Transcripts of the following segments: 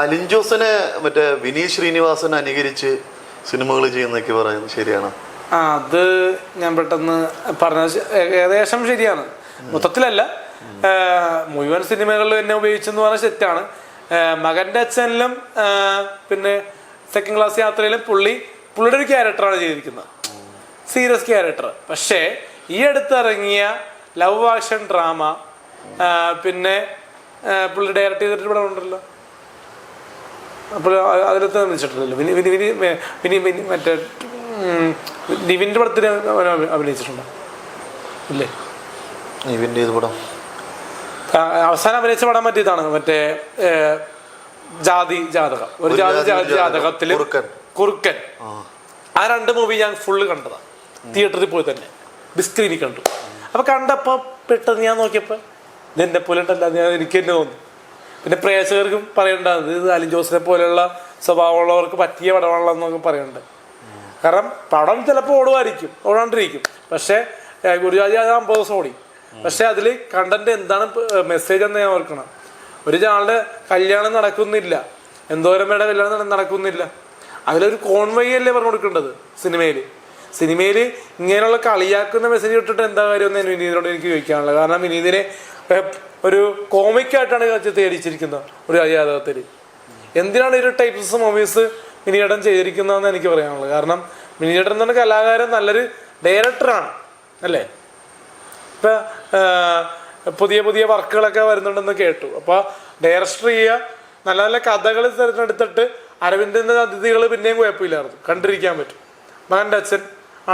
അലിൻ ജോസിനെ മറ്റേ വിനീത് ശ്രീനിവാസൻ അനുകരിച്ച് സിനിമകൾ ചെയ്യുന്നൊക്കെ പറയുന്നത് ശരിയാണ്? ആ അത് ഞാൻ പെട്ടെന്ന് പറഞ്ഞ ഏകദേശം ശരിയാണ്. മൊത്തത്തിലല്ല. മുഴുവൻ സിനിമകളിലും എന്നെ ഉപയോഗിച്ചെന്ന് പറഞ്ഞാൽ തെറ്റാണ് മകന്റെ അച്ഛനിലും പിന്നെ സെക്കൻഡ് ക്ലാസ് യാത്രയിലും പുള്ളി പുള്ളിയുടെ ഒരു ക്യാരക്ടറാണ് ചെയ്തിരിക്കുന്നത്. Serious character. പക്ഷേ ഈ അടുത്തിറങ്ങിയ ലവ് ആക്ഷൻ ഡ്രാമ പിന്നെ പുള്ളി ഡയറക്റ്റ് ചെയ്തിട്ട് ഇവിടെ ഉണ്ടല്ലോ അപ്പോൾ അതിലത്തെ അഭിനയിച്ചിട്ടുണ്ടല്ലോ വിനി വിനി വിനി വിനി വിനി മറ്റേ നിവിന്റെ പടത്തിൽ അവൻ അഭിനയിച്ചിട്ടുണ്ടോ? ഇല്ലേ? ഇത് പടം? അവസാനം അഭിനയിച്ച പടം മറ്റേതാണ് മറ്റേ ജാതി ജാതകം. ഒരു ജാതി ജാതകത്തിൽ കുറുക്കൻ. ആ. രണ്ട് മൂവി ഞാൻ ഫുള്ള് കണ്ടതാണ് തിയേറ്ററിൽ പോയി തന്നെ. ബിഗ് സ്ക്രീനിൽ കണ്ടു. അപ്പൊ കണ്ടപ്പോ പെട്ടെന്ന് ഞാൻ നോക്കിയപ്പോ ഇത് എന്നെ പോലെ ഉണ്ടല്ല ഞാൻ എനിക്ക് തന്നെ തോന്നി. പിന്നെ പ്രേക്ഷകർക്കും പറയണ്ടത് ഇത് അലിൻ ജോസിനെ പോലെയുള്ള സ്വഭാവമുള്ളവർക്ക് പറ്റിയ പടമാണല്ലോ എന്നൊക്കെ പറയുന്നുണ്ട് കാരണം പടം ചിലപ്പോൾ ഓടുമായിരിക്കും ഓടാണ്ടിരിക്കും. പക്ഷേ ഗുരുജാതി അത് അമ്പത് ദിവസം ഓടി. പക്ഷെ അതിൽ കണ്ടന്റ് എന്താണ് മെസ്സേജ് എന്ന് ഞാൻ ഓർക്കണം. ഒരു ചാളുടെ കല്യാണം നടക്കുന്നില്ല. എന്തോരം പേരുടെ കല്യാണം നടക്കുന്നില്ല. അതിലൊരു കോൺവൈ അല്ലേ പറഞ്ഞു കൊടുക്കേണ്ടത് സിനിമയിൽ സിനിമയിൽ ഇങ്ങനെയുള്ള കളിയാക്കുന്ന മെസ്സേജ് ഇട്ടിട്ട് എന്താ കാര്യം എന്ന് വിനീതിനോട് എനിക്ക് ചോദിക്കാനുള്ളത്. കാരണം വിനീതിനെ ഒരു കോമിക്കായിട്ടാണ് തേടിച്ചിരിക്കുന്നത് ഒരു അജാതകത്തിൽ എന്തിനാണ് ഈ ടൈപ്പ്സ് മൂവീസ് മിനിയേട്ടൻ ചെയ്തിരിക്കുന്നതെന്ന് എനിക്ക് പറയാനുള്ളത്? കാരണം മിനിയേട്ടൻ പറഞ്ഞ കലാകാരൻ നല്ലൊരു ഡയറക്ടറാണ് അല്ലേ? ഇപ്പൊ പുതിയ പുതിയ വർക്കുകളൊക്കെ വരുന്നുണ്ടെന്ന് കേട്ടു. അപ്പൊ ഡയറക്ടർ ചെയ്യുക നല്ല നല്ല കഥകൾ തിരഞ്ഞെടുത്തിട്ട് അരവിന്ദന്റെ അതിഥികൾ പിന്നെയും കുഴപ്പമില്ലായിരുന്നു. കണ്ടിരിക്കാൻ പറ്റും. മകന്റെ അച്ഛൻ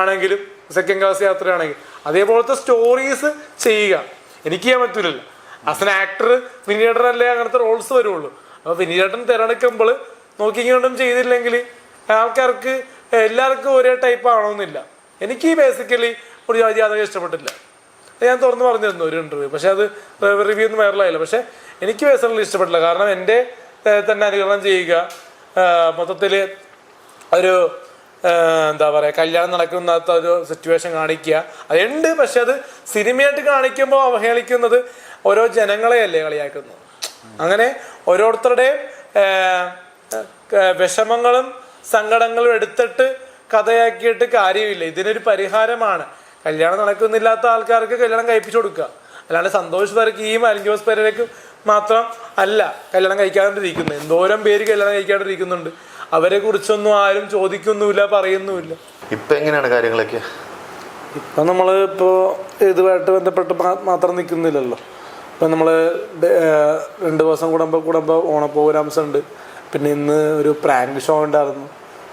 ആണെങ്കിലും സെക്കൻഡ് ക്ലാസ് യാത്രയാണെങ്കിലും അതേപോലത്തെ സ്റ്റോറീസ് ചെയ്യുക എനിക്ക് ചെയ്യാൻ പറ്റൂലല്ലോ. ആസ് ആക്ടർ അല്ലേ അങ്ങനത്തെ റോൾസ് വരുള്ളൂ അപ്പൊ വിനീടൻ തിരഞ്ഞെടുക്കുമ്പോൾ നോക്കിക്കൊണ്ടും ചെയ്തില്ലെങ്കിൽ ആൾക്കാർക്ക് എല്ലാവർക്കും ഒരേ ടൈപ്പ് ആണോന്നില്ല എനിക്ക് ബേസിക്കലി ഒരു ജാതി അതൊക്കെ ഇഷ്ടപ്പെട്ടില്ല. ഞാൻ തുറന്ന് പറഞ്ഞിരുന്നു ഒരു ഇന്റർവ്യൂ പക്ഷെ അത് റിവ്യൂ ഒന്നും വൈറലായില്ല പക്ഷെ എനിക്ക് ബേസിക്കലി ഇഷ്ടപ്പെട്ടില്ല. കാരണം എന്റെ തന്നെ അനുകരണം ചെയ്യുക മൊത്തത്തിൽ ഒരു എന്താ പറയുക കല്യാണം നടക്കുന്ന ഒരു സിറ്റുവേഷൻ കാണിക്കുക അതുണ്ട്. പക്ഷെ അത് സിനിമയായിട്ട് കാണിക്കുമ്പോൾ അവഹേളിക്കുന്നത് ഓരോ ജനങ്ങളെയല്ലേ കളിയാക്കുന്നത് അങ്ങനെ ഓരോരുത്തരുടെയും വിഷമങ്ങളും സങ്കടങ്ങളും എടുത്തിട്ട് കഥയാക്കിയിട്ട് കാര്യമില്ല. ഇതിനൊരു പരിഹാരമാണ്. കല്യാണം നടക്കുന്നില്ലാത്ത ആൾക്കാർക്ക് കല്യാണം കഴിപ്പിച്ചു കൊടുക്കുക. അല്ലാണ്ട് സന്തോഷ് പേർക്ക് ഈ അലിഞ്ചോസ് പേരേക്ക് മാത്രം അല്ല കല്യാണം കഴിക്കാണ്ടിരിക്കുന്നത് എന്തോരം പേര് കല്യാണം കഴിക്കാണ്ടിരിക്കുന്നുണ്ട്. അവരെ കുറിച്ചൊന്നും ആരും ചോദിക്കുന്നുമില്ല പറയുന്നുമില്ല. ഇപ്പൊ എങ്ങനെയാണ് കാര്യങ്ങളൊക്കെ? ഇപ്പൊ നമ്മൾ ഇപ്പോ ഇതുമായിട്ട് ബന്ധപ്പെട്ട് മാത്രം നിൽക്കുന്നില്ലല്ലോ ഇപ്പം നമ്മൾ രണ്ട് ദിവസം കൂടുമ്പോൾ കൂടുമ്പോൾ ഓണ പ്രോഗ്രാംസ് ഉണ്ട്. പിന്നെ ഇന്ന് ഒരു പ്രാങ്ക് ഷോ ഉണ്ടായിരുന്നു.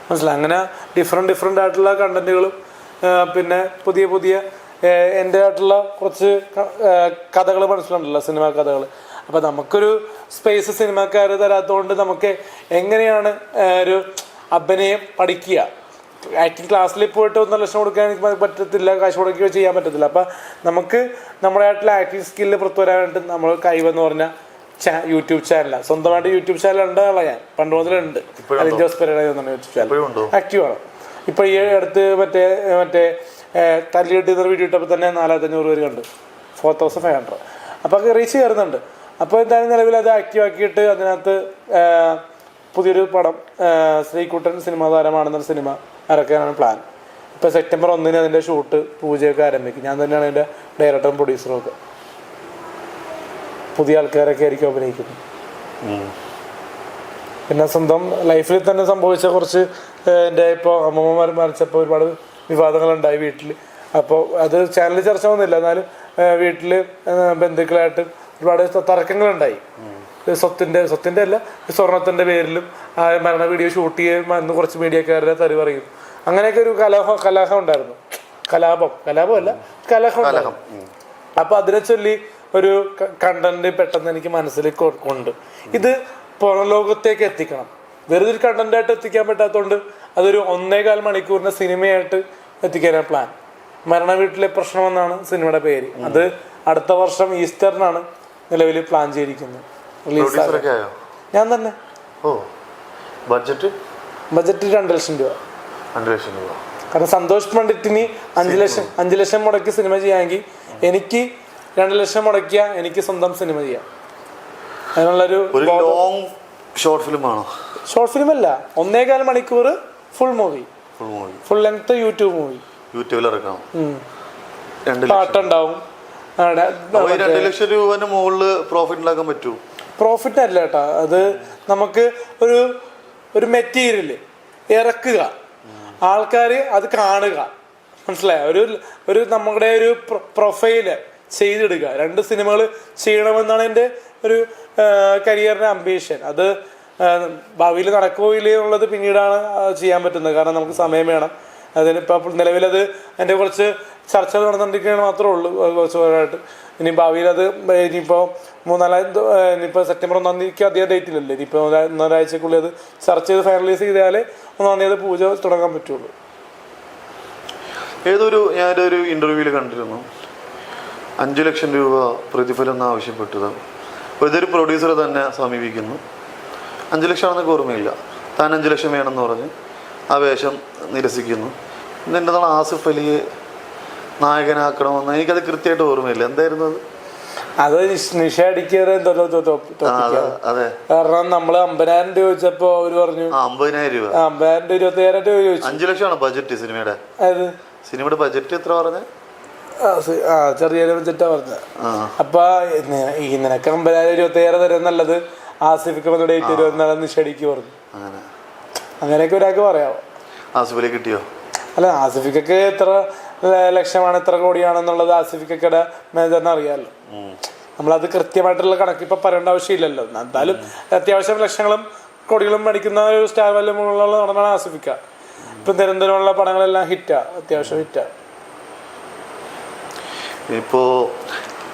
മനസ്സിലായി? അങ്ങനെ ഡിഫറെന്റ് ഡിഫറെന്റ് ആയിട്ടുള്ള കണ്ടന്റുകളും പിന്നെ പുതിയ പുതിയ എന്റെ ആയിട്ടുള്ള കുറച്ച് കഥകൾ മനസ്സിലുണ്ടല്ലോ സിനിമാ കഥകൾ. അപ്പോൾ നമുക്കൊരു സ്പേസ് സിനിമാക്കാർ തരാത്തതുകൊണ്ട് നമുക്ക് എങ്ങനെയാണ് ഒരു അഭിനയം പഠിക്കുക. ആക്ടിങ് ക്ലാസ്സിൽ പോയിട്ട് ഒന്നര ലക്ഷം കൊടുക്കാൻ എനിക്ക് പറ്റത്തില്ല. കാശ് മുടക്കുകയോ ചെയ്യാൻ പറ്റത്തില്ല. അപ്പം നമുക്ക് നമ്മുടെ ആയിട്ടുള്ള ആക്ടിങ് സ്കില്ല് പുറത്തു വരാനായിട്ട് നമ്മൾ കഴിവെന്ന് പറഞ്ഞാൽ ചാ- യൂട്യൂബ് ചാനലാണ് സ്വന്തമായിട്ട് യൂട്യൂബ് ചാനൽ ഉണ്ട് ആളാ ഞാൻ. പണ്ട് മുതലുണ്ട്. അലിൻ ജോസ് എന്ന് യൂട്യൂബ്? ചാനൽ ആക്റ്റീവ് ആണ്. ഇപ്പൊ ഈ അടുത്ത് മറ്റേ മറ്റേ തല്ലി കിട്ടുന്ന വീഡിയോ ഇട്ടപ്പോൾ തന്നെ നാലായിരത്തഞ്ഞൂറ് പേര് കണ്ട്. ഫോർ തൗസൻഡ് ഫൈവ് ഹൺഡ്രഡ് അപ്പോൾ റീച്ച് കയറുന്നുണ്ട്. അപ്പോൾ എന്തായാലും നിലവിൽ അത് ആക്റ്റീവ് ആക്കിയിട്ട് അതിനകത്ത് പുതിയൊരു പടം ശ്രീകുട്ടൻ സിനിമാ താരമാണെന്നൊരു സിനിമ ഇറക്കാനാണ് പ്ലാൻ ഇപ്പോൾ സെപ്റ്റംബർ ഒന്നിന് അതിന്റെ ഷൂട്ട് പൂജയൊക്കെ ആരംഭിക്കും. ഞാൻ തന്നെയാണ് അതിന്റെ ഡയറക്ടറും പ്രൊഡ്യൂസറും ഒക്കെ. പുതിയ ആൾക്കാരൊക്കെ ആയിരിക്കും അഭിനയിക്കുന്നത്. പിന്നെ സ്വന്തം ലൈഫിൽ തന്നെ സംഭവിച്ച കുറച്ച് എന്റെ ഇപ്പോൾ അമ്മമ്മമാർ മരിച്ചപ്പോൾ ഒരുപാട് വിവാദങ്ങളുണ്ടായി വീട്ടിൽ അപ്പോൾ അത് ചാനൽ ചർച്ച വന്നില്ല. എന്നാലും വീട്ടിൽ ബന്ധുക്കളായിട്ട് ഒരുപാട് തർക്കങ്ങളുണ്ടായി. സ്വത്തിന്റെ സ്വത്തിന്റെ അല്ല സ്വർണത്തിന്റെ പേരിലും മരണ വീഡിയോ ഷൂട്ട് ചെയ്യുന്ന കുറച്ച് മീഡിയക്കാരുടെ തരി പറയും. അങ്ങനെയൊക്കെ ഒരു കലാഹം കലാഹം ഉണ്ടായിരുന്നു. കലാപം. കലാപമല്ല കലഹം ഉണ്ടായിരുന്നു. അപ്പൊ അതിനെ ചൊല്ലി ഒരു കണ്ടന്റ് പെട്ടെന്ന് എനിക്ക് മനസ്സിൽ കൊണ്ട് ഇത് പുറം ലോകത്തേക്ക് എത്തിക്കണം. വെറുതെ ഒരു കണ്ടന്റ് ആയിട്ട് എത്തിക്കാൻ പറ്റാത്തതുകൊണ്ട് അതൊരു ഒന്നേകാൽ മണിക്കൂറിന്റെ സിനിമയായിട്ട് എത്തിക്കാനാണ് പ്ലാൻ മരണ വീട്ടിലെ പ്രശ്നമെന്നാണ് സിനിമയുടെ പേര്. അത് അടുത്ത വർഷം ഈസ്റ്ററിനാണ് നിലവിൽ പ്ലാൻ ചെയ്തിരിക്കുന്നത്. ഞാൻ തന്നെ. ഓ. ബഡ്ജറ്റ്? ബജറ്റ് രണ്ട് ലക്ഷം രൂപ. രണ്ട് ലക്ഷം രൂപ. കാരണം സന്തോഷ് പണ്ഡിറ്റിന് അഞ്ച് ലക്ഷം അഞ്ച് ലക്ഷം മുടക്കി സിനിമ ചെയ്യാമെങ്കിൽ എനിക്ക് രണ്ട് ലക്ഷം മുടക്കിയ എനിക്ക് സ്വന്തം സിനിമ ചെയ്യാം. അതിനുള്ളൊരു ഒരു ലോങ് ഷോർട്ട് ഫിലിം ആണോ? ഷോർട്ട് ഫിലിം അല്ല. ഒന്നേകാൽ മണിക്കൂർ full movie full movie full length YouTube movie യൂട്യൂബിൽ ഇറക്കാം പാട്ടുണ്ടാവും. രണ്ട് ലക്ഷം രൂപന്റെ മുകളിൽ പ്രോഫിറ്റ് ഉണ്ടാക്കാൻ പറ്റൂ? പ്രോഫിറ്റ് അല്ല കേട്ടോ. അത് നമുക്ക് ഒരു ഒരു മെറ്റീരിയൽ ഇറക്കുക. ആൾക്കാർ അത് കാണുക. മനസ്സിലായോ? ഒരു ഒരു നമ്മുടെ ഒരു പ്രൊഫൈൽ ചെയ്തിടുക. രണ്ട് സിനിമകൾ ചെയ്യണമെന്നാണ് എന്റെ ഒരു കരിയറിന്റെ അംബീഷൻ അത് ഭാവിയിൽ നടക്കുമോ ഇല്ലയോ എന്നുള്ളത് പിന്നീടാണ് ചെയ്യാൻ പറ്റുന്നത്. കാരണം നമുക്ക് സമയം വേണം. അതിനിപ്പോൾ നിലവിലത് അതിന്റെ കുറച്ച് ചർച്ചകൾ നടന്നുകൊണ്ടിരിക്കുകയാണ് മാത്രമേ ഉള്ളൂ. കുറച്ച് പേരായിട്ട് ഇനി ഭാവിയിൽ അത് ഇനിയിപ്പോൾ ഏഹ് ഇനിയിപ്പോൾ സെപ്റ്റംബർ ഒന്നാം തീയതിക്ക് അധികം ഡേറ്റിലല്ലേ? ഇനിയിപ്പോൾ ഒന്നൊരാഴ്ചക്കുള്ളിൽ അത് ചർച്ച ചെയ്ത് ഫൈനലൈസ് ചെയ്താലേ ഒന്നാം തീയതി പൂജ തുടങ്ങാൻ പറ്റുള്ളൂ. ഏതൊരു ഞാനൊരു ഇന്റർവ്യൂവിൽ കണ്ടിരുന്നു. അഞ്ചു ലക്ഷം രൂപ പ്രതിഫലം ആവശ്യപ്പെട്ടത്. അപ്പോൾ ഇതൊരു പ്രൊഡ്യൂസർ തന്നെ സമീപിക്കുന്നു. അഞ്ചു ലക്ഷം ആണെന്നൊക്കെ ഓർമ്മയില്ല. താൻ അഞ്ചു ലക്ഷം വേണമെന്ന് പറഞ്ഞ്. ആ വേഷം നിരസിക്കുന്നു. പിന്നെ എന്റെ നാളെ ആസിഫ് അലിയെ നായകനാക്കണമെന്ന് എനിക്കത് കൃത്യമായിട്ട് ഓർമ്മയില്ല. എന്തായിരുന്നു അത്? അത് നിഷ അടിക്കേറെ. അതെ കാരണം നമ്മൾ അമ്പതിനായിരം രൂപ ചോദിച്ചപ്പോ അവർ പറഞ്ഞു അമ്പതിനായിരം രൂപ. അമ്പതിനായിരം രൂപ ഇരുപത്തി അയ്യായിരം രൂപ ചോദിച്ചു. അഞ്ചു ലക്ഷമാണ് ബജറ്റ് സിനിമയുടെ. അതായത് സിനിമയുടെ ബജറ്റ് എത്ര പറഞ്ഞത് ആ, ചെറിയൊരു ബഡ്ജറ്റാ പറഞ്ഞത്. അപ്പൊ ഈ നിനക്ക് അമ്പതിനായിരം ഇരുപത്തി അയ്യായിരം തരാൻ നല്ലത് ആസിഫിക്ക് ഡേറ്റ് ഇരുപത്തിനാളെ നിഷടിക്ക് പറഞ്ഞു. അങ്ങനെ. അങ്ങനെയൊക്കെ ഒരാൾക്ക് പറയാമോ ആസിഫ് കിട്ടിയോ? അല്ല ആസിഫിക്കൊക്കെ എത്ര ലക്ഷമാണ് എത്ര കോടിയാണെന്നുള്ളത് ആസിഫിക്കയുടെ മാനേജറിന് അറിയാമല്ലോ. നമ്മളത് കൃത്യമായിട്ടുള്ള കണക്ക് ഇപ്പൊ പറയേണ്ട ആവശ്യമില്ലല്ലോ. എന്തായാലും അത്യാവശ്യം ലക്ഷങ്ങളും കോടികളും മേടിക്കുന്ന ഒരു സ്റ്റാർ വാല്യൂമുള്ള നടനാണ് ആസിഫിക്ക. ഇപ്പൊ നിരന്തരമുള്ള പടങ്ങളെല്ലാം ഹിറ്റാ അത്യാവശ്യം ഹിറ്റാ. ഇപ്പോ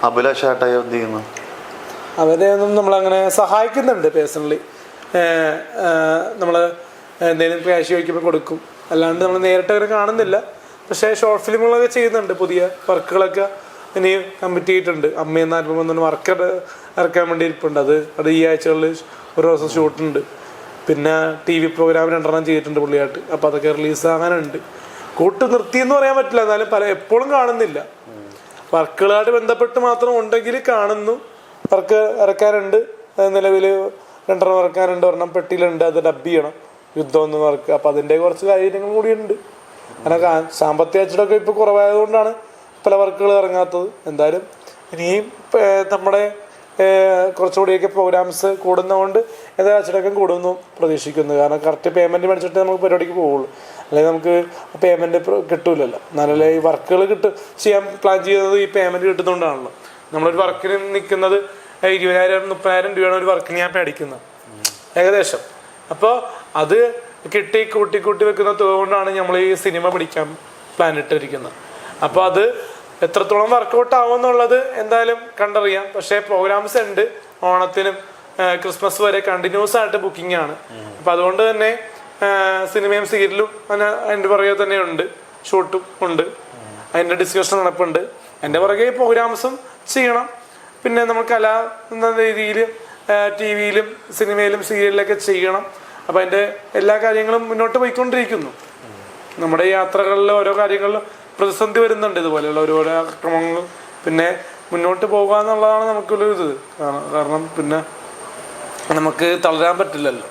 അഭിലാഷ് ആട്ടായ എന്ത് ചെയ്യുന്നു? അവരെ ഒന്നും നമ്മളങ്ങനെ സഹായിക്കുന്നുണ്ട് പേഴ്സണലി. നമ്മൾ എന്തെങ്കിലും ക്യാഷ് ചോദിക്കുമ്പോൾ കൊടുക്കും. അല്ലാണ്ട് നമ്മൾ നേരിട്ട് അങ്ങനെ കാണുന്നില്ല. പക്ഷേ ഷോർട്ട് ഫിലിമുകളൊക്കെ ചെയ്യുന്നുണ്ട് പുതിയ വർക്കുകളൊക്കെ. ഇനി കമ്മിറ്റ് ചെയ്തിട്ടുണ്ട്. അമ്മയെന്ന ആൽബം വർക്ക് ഇറക്കാൻ വേണ്ടി ഇരിപ്പുണ്ട്. അത് അത് ഈ ആഴ്ചകളിൽ ഒരു ദിവസം ഷൂട്ടുണ്ട് പിന്നെ ടി വി പ്രോഗ്രാം രണ്ടെണ്ണം ചെയ്തിട്ടുണ്ട് പുള്ളിയായിട്ട്. അപ്പോൾ അതൊക്കെ റിലീസ് ആകാനുണ്ട്. കൂട്ട് നിർത്തി എന്ന് പറയാൻ പറ്റില്ല. എന്നാലും പല എപ്പോഴും കാണുന്നില്ല. വർക്കുകളായിട്ട് ബന്ധപ്പെട്ട് മാത്രം ഉണ്ടെങ്കിൽ കാണുന്നു. വർക്ക് ഇറക്കാനുണ്ട് നിലവിൽ രണ്ടെണ്ണം ഇറക്കാനുണ്ട് ഒരെണ്ണം പെട്ടിയിലുണ്ട്. അത് ഡബ് ചെയ്യണം. യുദ്ധം എന്ന് വർക്ക് അപ്പം അതിന്റെ കുറച്ച് കാര്യങ്ങൾ കൂടിയുണ്ട്. അങ്ങനെ സാമ്പത്തിക അച്ചടക്കം ഇപ്പോൾ കുറവായതുകൊണ്ടാണ് പല വർക്കുകൾ ഇറങ്ങാത്തത്. എന്തായാലും ഇനിയും നമ്മുടെ കുറച്ചുകൂടിയൊക്കെ പ്രോഗ്രാംസ് കൂടുന്നതുകൊണ്ട് എന്തായാലും അച്ചടക്കം കൂടുമെന്ന് പ്രതീക്ഷിക്കുന്നു. കാരണം കറക്റ്റ് പേയ്മെന്റ് മേടിച്ചിട്ട് നമുക്ക് പരിപാടിക്ക് പോവുള്ളൂ. അല്ലെങ്കിൽ നമുക്ക് പേയ്മെന്റ് കിട്ടൂലല്ലോ. നല്ല ഈ വർക്കുകൾ കിട്ടും ചെയ്യാൻ പ്ലാൻ ചെയ്യുന്നത് ഈ പേയ്മെന്റ് കിട്ടുന്നതുകൊണ്ടാണല്ലോ. നമ്മളൊരു വർക്കിന് നിൽക്കുന്നത് ഇരുപതിനായിരം മുപ്പതിനായിരം രൂപയാണ് ഒരു വർക്കിന് ഞാൻ മേടിക്കുന്നത്. ഏകദേശം. അപ്പോൾ അത് കിട്ടി കൂട്ടി കൂട്ടി വെക്കുന്ന തുക കൊണ്ടാണ് നമ്മൾ ഈ സിനിമ പിടിക്കാൻ പ്ലാൻ ഇട്ടിരിക്കുന്നത്. അപ്പോൾ അത് എത്രത്തോളം വർക്കൗട്ട് ആവുമെന്നുള്ളത് എന്തായാലും കണ്ടറിയാം. പക്ഷേ പ്രോഗ്രാംസ് ഉണ്ട്. ഓണത്തിനും ക്രിസ്മസ് വരെ കണ്ടിന്യൂസ് ആയിട്ട് ബുക്കിംഗ് ആണ്. അപ്പം അതുകൊണ്ട് തന്നെ സിനിമയും സീരിയലും അങ്ങനെ അതിന്റെ പുറകെ തന്നെ ഉണ്ട്. ഷൂട്ടും ഉണ്ട്. അതിന്റെ ഡിസ്കഷൻ നടപ്പുണ്ട്. എന്റെ പുറകെ പ്രോഗ്രാംസും ചെയ്യണം. പിന്നെ നമ്മൾ കല എന്ന രീതിയിൽ ടി വിയിലും സിനിമയിലും സീരിയലിലൊക്കെ ചെയ്യണം. അപ്പം അതിന്റെ എല്ലാ കാര്യങ്ങളും മുന്നോട്ട് പോയിക്കൊണ്ടിരിക്കുന്നു. നമ്മുടെ യാത്രകളിലെ ഓരോ കാര്യങ്ങളിലും പ്രതിസന്ധി വരുന്നുണ്ട് ഇതുപോലെയുള്ള ഒരുപാട് അക്രമങ്ങൾ പിന്നെ മുന്നോട്ട് പോകുക എന്നുള്ളതാണ് ഇത് കാരണം പിന്നെ നമുക്ക് തളരാൻ പറ്റില്ലല്ലോ.